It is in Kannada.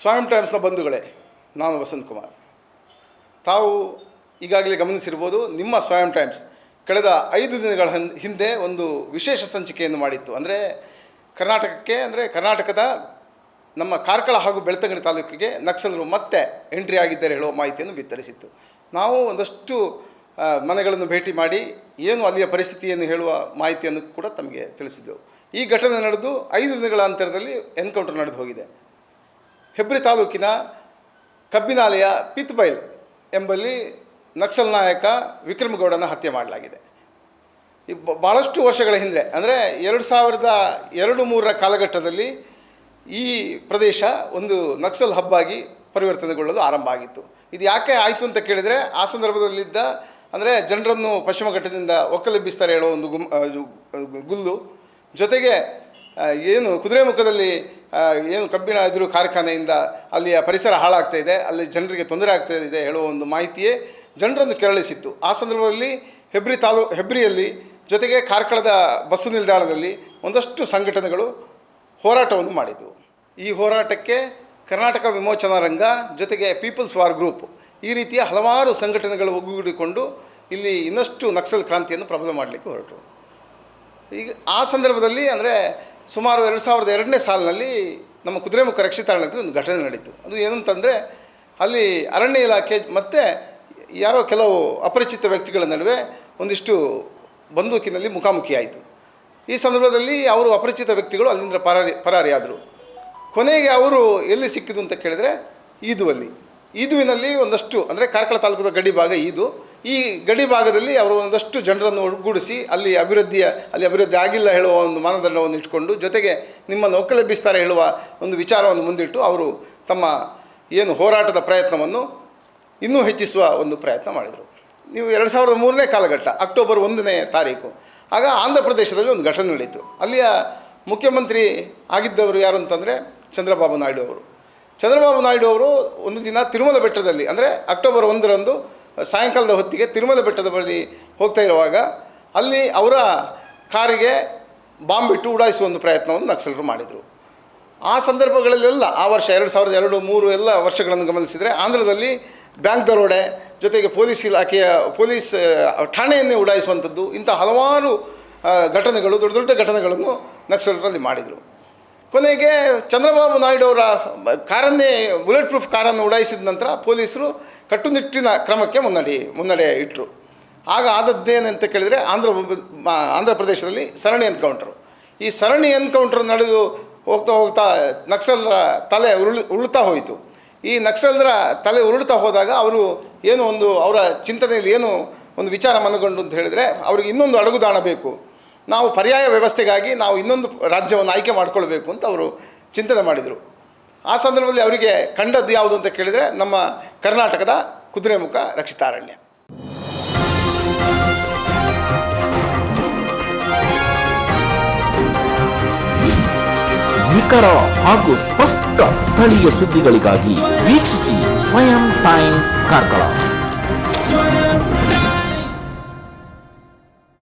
ಸ್ವಯಂ ಟೈಮ್ಸ್ನ ಬಂಧುಗಳೇ, ನಾನು ವಸಂತ್ ಕುಮಾರ್. ತಾವು ಈಗಾಗಲೇ ಗಮನಿಸಿರ್ಬೋದು, ನಿಮ್ಮ ಸ್ವಯಂ ಟೈಮ್ಸ್ ಕಳೆದ ಐದು ದಿನಗಳ ಹಿಂದೆ ಒಂದು ವಿಶೇಷ ಸಂಚಿಕೆಯನ್ನು ಮಾಡಿತ್ತು. ಅಂದರೆ ಕರ್ನಾಟಕಕ್ಕೆ, ಅಂದರೆ ಕರ್ನಾಟಕದ ನಮ್ಮ ಕಾರ್ಕಳ ಹಾಗೂ ಬೆಳ್ತಂಗಡಿ ತಾಲೂಕಿಗೆ ನಕ್ಸಲರು ಮತ್ತೆ ಎಂಟ್ರಿ ಆಗಿದ್ದಾರೆ ಹೇಳುವ ಮಾಹಿತಿಯನ್ನು ಬಿತ್ತರಿಸಿತ್ತು. ನಾವು ಒಂದಷ್ಟು ಮನೆಗಳನ್ನು ಭೇಟಿ ಮಾಡಿ ಏನು ಅಲ್ಲಿಯ ಪರಿಸ್ಥಿತಿಯನ್ನು ಹೇಳುವ ಮಾಹಿತಿಯನ್ನು ಕೂಡ ತಮಗೆ ತಿಳಿಸಿದ್ದೆವು. ಈ ಘಟನೆ ನಡೆದು ಐದು ದಿನಗಳ ಅಂತರದಲ್ಲಿ ಎನ್ಕೌಂಟರ್ ನಡೆದು ಹೋಗಿದೆ. ಹೆಬ್ರಿ ತಾಲೂಕಿನ ಕಬ್ಬಿನಾಲೆಯ ಪಿತ್ಬೈಲ್ ಎಂಬಲ್ಲಿ ನಕ್ಸಲ್ ನಾಯಕ ವಿಕ್ರಮಗೌಡನ ಹತ್ಯೆ ಮಾಡಲಾಗಿದೆ. ಈ ಭಾಳಷ್ಟು ವರ್ಷಗಳ ಹಿಂದೆ, ಅಂದರೆ ಎರಡು ಸಾವಿರದ ಎರಡು ಮೂರರ ಕಾಲಘಟ್ಟದಲ್ಲಿ ಈ ಪ್ರದೇಶ ಒಂದು ನಕ್ಸಲ್ ಹಬ್ಬಾಗಿ ಪರಿವರ್ತನೆಗೊಳ್ಳಲು ಆರಂಭ ಆಗಿತ್ತು. ಇದು ಯಾಕೆ ಆಯಿತು ಅಂತ ಕೇಳಿದರೆ, ಆ ಸಂದರ್ಭದಲ್ಲಿದ್ದ, ಅಂದರೆ ಜನರನ್ನು ಪಶ್ಚಿಮ ಘಟ್ಟದಿಂದ ಒಕ್ಕಲೆಬ್ಬಿಸ್ತಾರೆ ಹೇಳೋ ಒಂದು ಗುಮ್ ಗುಲ್ಲು ಜೊತೆಗೆ ಏನು ಕುದುರೆಮುಖದಲ್ಲಿ ಏನು ಕಬ್ಬಿಣ ಎದುರು ಕಾರ್ಖಾನೆಯಿಂದ ಅಲ್ಲಿಯ ಪರಿಸರ ಹಾಳಾಗ್ತಾ ಇದೆ, ಅಲ್ಲಿ ಜನರಿಗೆ ತೊಂದರೆ ಆಗ್ತಾ ಇದೆ ಹೇಳುವ ಒಂದು ಮಾಹಿತಿಯೇ ಜನರನ್ನು ಕೆರಳಿಸಿತ್ತು. ಆ ಸಂದರ್ಭದಲ್ಲಿ ಹೆಬ್ರಿ ತಾಲೂ, ಹೆಬ್ರಿಯಲ್ಲಿ ಜೊತೆಗೆ ಕಾರ್ಕಳದ ಬಸ್ಸು ನಿಲ್ದಾಣದಲ್ಲಿ ಒಂದಷ್ಟು ಸಂಘಟನೆಗಳು ಹೋರಾಟವನ್ನು ಮಾಡಿದವು. ಈ ಹೋರಾಟಕ್ಕೆ ಕರ್ನಾಟಕ ವಿಮೋಚನಾ ರಂಗ ಜೊತೆಗೆ ಪೀಪಲ್ಸ್ ವಾರ್ ಗ್ರೂಪ್ ಈ ರೀತಿಯ ಹಲವಾರು ಸಂಘಟನೆಗಳು ಒಗ್ಗೂಡಿಕೊಂಡು ಇಲ್ಲಿ ಇನ್ನಷ್ಟು ನಕ್ಸಲ್ ಕ್ರಾಂತಿಯನ್ನು ಪ್ರಬಲ ಮಾಡಲಿಕ್ಕೆ ಹೊರಟರು. ಈಗ ಆ ಸಂದರ್ಭದಲ್ಲಿ ಅಂದರೆ ಸುಮಾರು ಎರಡು ಸಾವಿರದ ಎರಡನೇ ಸಾಲಿನಲ್ಲಿ ನಮ್ಮ ಕುದುರೆಮುಖ ರಕ್ಷಿತಾರಣದಲ್ಲಿ ಒಂದು ಘಟನೆ ನಡೀತು. ಅದು ಏನಂತಂದರೆ, ಅಲ್ಲಿ ಅರಣ್ಯ ಇಲಾಖೆ ಮತ್ತು ಯಾರೋ ಕೆಲವು ಅಪರಿಚಿತ ವ್ಯಕ್ತಿಗಳ ನಡುವೆ ಒಂದಿಷ್ಟು ಬಂದೂಕಿನಲ್ಲಿ ಮುಖಾಮುಖಿ ಆಯಿತು ಈ ಸಂದರ್ಭದಲ್ಲಿ ಅವರು ಅಪರಿಚಿತ ವ್ಯಕ್ತಿಗಳು ಅಲ್ಲಿಂದ ಪರಾರಿ, ಪರಾರಿಯಾದರು. ಕೊನೆಗೆ ಅವರು ಎಲ್ಲಿ ಸಿಕ್ಕಿದ್ದು ಅಂತ ಕೇಳಿದರೆ ಈದುವಲ್ಲಿ. ಈದುವಿನಲ್ಲಿ ಒಂದಷ್ಟು, ಅಂದರೆ ಕಾರ್ಕಳ ತಾಲೂಕದ ಗಡಿ ಭಾಗ ಈದು. ಈ ಗಡಿ ಭಾಗದಲ್ಲಿ ಅವರು ಒಂದಷ್ಟು ಜನರನ್ನು ಒಗ್ಗೂಡಿಸಿ ಅಲ್ಲಿ ಅಭಿವೃದ್ಧಿಯ, ಅಲ್ಲಿ ಅಭಿವೃದ್ಧಿ ಆಗಿಲ್ಲ ಹೇಳುವ ಒಂದು ಮಾನದಂಡವನ್ನು ಇಟ್ಕೊಂಡು ಜೊತೆಗೆ ನಿಮ್ಮನ್ನು ಒಕ್ಕಲೆಬ್ಬಿಸ್ತಾರೆ ಹೇಳುವ ಒಂದು ವಿಚಾರವನ್ನು ಮುಂದಿಟ್ಟು ಅವರು ತಮ್ಮ ಏನು ಹೋರಾಟದ ಪ್ರಯತ್ನವನ್ನು ಇನ್ನೂ ಹೆಚ್ಚಿಸುವ ಒಂದು ಪ್ರಯತ್ನ ಮಾಡಿದರು. ನೀವು ಎರಡು ಸಾವಿರದ ಮೂರನೇ ಕಾಲಘಟ್ಟ, ಅಕ್ಟೋಬರ್ ಒಂದನೇ ತಾರೀಕು, ಆಗ ಆಂಧ್ರ ಪ್ರದೇಶದಲ್ಲಿ ಒಂದು ಘಟನೆ ನಡೆಯಿತು ಅಲ್ಲಿಯ ಮುಖ್ಯಮಂತ್ರಿ ಆಗಿದ್ದವರು ಯಾರು ಅಂತಂದರೆ ಚಂದ್ರಬಾಬು ನಾಯ್ಡು ಅವರು. ಚಂದ್ರಬಾಬು ನಾಯ್ಡು ಅವರು ಒಂದು ದಿನ ತಿರುಮಲ ಬೆಟ್ಟದಲ್ಲಿ, ಅಂದರೆ ಅಕ್ಟೋಬರ್ ಒಂದರಂದು ಸಾಯಂಕಾಲದ ಹೊತ್ತಿಗೆ ತಿರುಮಲ ಬೆಟ್ಟದ ಬಳಿ ಹೋಗ್ತಾ ಇರುವಾಗ ಅಲ್ಲಿ ಅವರ ಕಾರಿಗೆ ಬಾಂಬ್ ಇಟ್ಟು ಉಡಾಯಿಸುವ ಒಂದು ಪ್ರಯತ್ನವನ್ನು ನಕ್ಸಲರು ಮಾಡಿದರು. ಆ ಸಂದರ್ಭಗಳಲ್ಲೆಲ್ಲ, ಆ ವರ್ಷ ಎರಡು ಸಾವಿರದ ಎರಡು, ಮೂರು ಎಲ್ಲ ವರ್ಷಗಳನ್ನು ಗಮನಿಸಿದರೆ ಆಂಧ್ರದಲ್ಲಿ ಬ್ಯಾಂಕ್ ದರೋಡೆ ಜೊತೆಗೆ ಪೊಲೀಸ್ ಇಲಾಖೆಯ ಪೊಲೀಸ್ ಠಾಣೆಯನ್ನೇ ಉಡಾಯಿಸುವಂಥದ್ದು ಇಂಥ ಹಲವಾರು ಘಟನೆಗಳು, ದೊಡ್ಡ ದೊಡ್ಡ ಘಟನೆಗಳನ್ನು ನಕ್ಸಲರಲ್ಲಿ ಮಾಡಿದರು. ಕೊನೆಗೆ ಚಂದ್ರಬಾಬು ನಾಯ್ಡು ಅವರ ಕಾರನ್ನೇ ಬುಲೆಟ್ ಪ್ರೂಫ್ ಕಾರನ್ನು ಉಡಾಯಿಸಿದ ನಂತರ ಪೊಲೀಸರು ಕಟ್ಟುನಿಟ್ಟಿನ ಕ್ರಮಕ್ಕೆ ಮುನ್ನಡೆ ಮುನ್ನಡೆ ಇಟ್ಟರು ಆಗ ಆದದ್ದೇನಂತ ಕೇಳಿದರೆ ಆಂಧ್ರ ಆಂಧ್ರ ಪ್ರದೇಶದಲ್ಲಿ ಸರಣಿ ಎನ್ಕೌಂಟ್ರು. ಈ ಸರಣಿ ಎನ್ಕೌಂಟ್ರ್ ನಡೆದು ಹೋಗ್ತಾ ಹೋಗ್ತಾ ನಕ್ಸಲರ ತಲೆ ಉರುಳು, ಉರುಳ್ತಾ ಹೋಯಿತು. ಈ ನಕ್ಸಲರ ತಲೆ ಉರುಳ್ತಾ ಹೋದಾಗ ಅವರು ಏನು ಒಂದು ಅವರ ಚಿಂತನೆಯಲ್ಲಿ ಏನು ಒಂದು ವಿಚಾರ ಮನಗೊಂಡು ಅಂತ ಹೇಳಿದರೆ, ಅವ್ರಿಗೆ ಇನ್ನೊಂದು ಅಡಗುದಾಣ ಬೇಕು. ನಾವು ಪರ್ಯಾಯ ವ್ಯವಸ್ಥೆಗಾಗಿ ನಾವು ಇನ್ನೊಂದು ರಾಜ್ಯವನ್ನು ಆಯ್ಕೆ ಮಾಡ್ಕೊಳ್ಬೇಕು ಅಂತ ಅವರು ಚಿಂತನೆ ಮಾಡಿದರು. ಆ ಸಂದರ್ಭದಲ್ಲಿ ಅವರಿಗೆ ಕಂಡದ್ದು ಯಾವುದು ಅಂತ ಕೇಳಿದರೆ ನಮ್ಮ ಕರ್ನಾಟಕದ ಕುದುರೆಮುಖ ರಕ್ಷಿತಾರಣ್ಯ. ನಿಖರ ಹಾಗೂ ಸ್ಪಷ್ಟ ಸ್ಥಳೀಯ ಸುದ್ದಿಗಳಿಗಾಗಿ ವೀಕ್ಷಿಸಿ ಸ್ವಯಂ ಟೈಮ್ಸ್ ಕಾರ್ಕಳ. ಸ್ವಯಂ